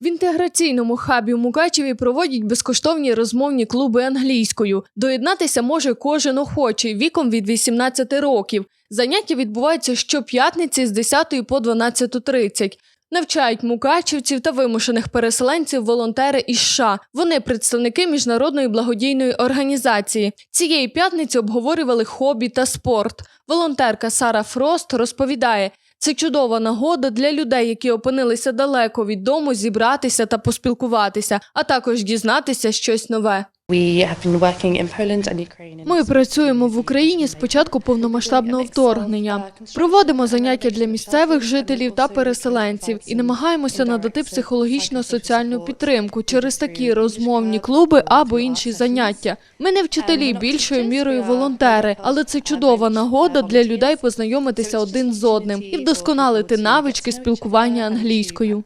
В інтеграційному хабі в Мукачеві проводять безкоштовні розмовні клуби англійською. Доєднатися може кожен охочий віком від 18 років. Заняття відбуваються щоп'ятниці з 10 по 12.30. Навчають мукачівців та вимушених переселенців волонтери із США. Вони представники міжнародної благодійної організації. Цієї п'ятниці обговорювали хобі та спорт. Волонтерка Сара Фрост розповідає, це чудова нагода для людей, які опинилися далеко від дому, зібратися та поспілкуватися, а також дізнатися щось нове. Ми працюємо в Україні з початку повномасштабного вторгнення. Проводимо заняття для місцевих жителів та переселенців і намагаємося надати психологічно-соціальну підтримку через такі розмовні клуби або інші заняття. Ми не вчителі більшою мірою волонтери, але це чудова нагода для людей познайомитися один з одним і вдосконалити навички спілкування англійською.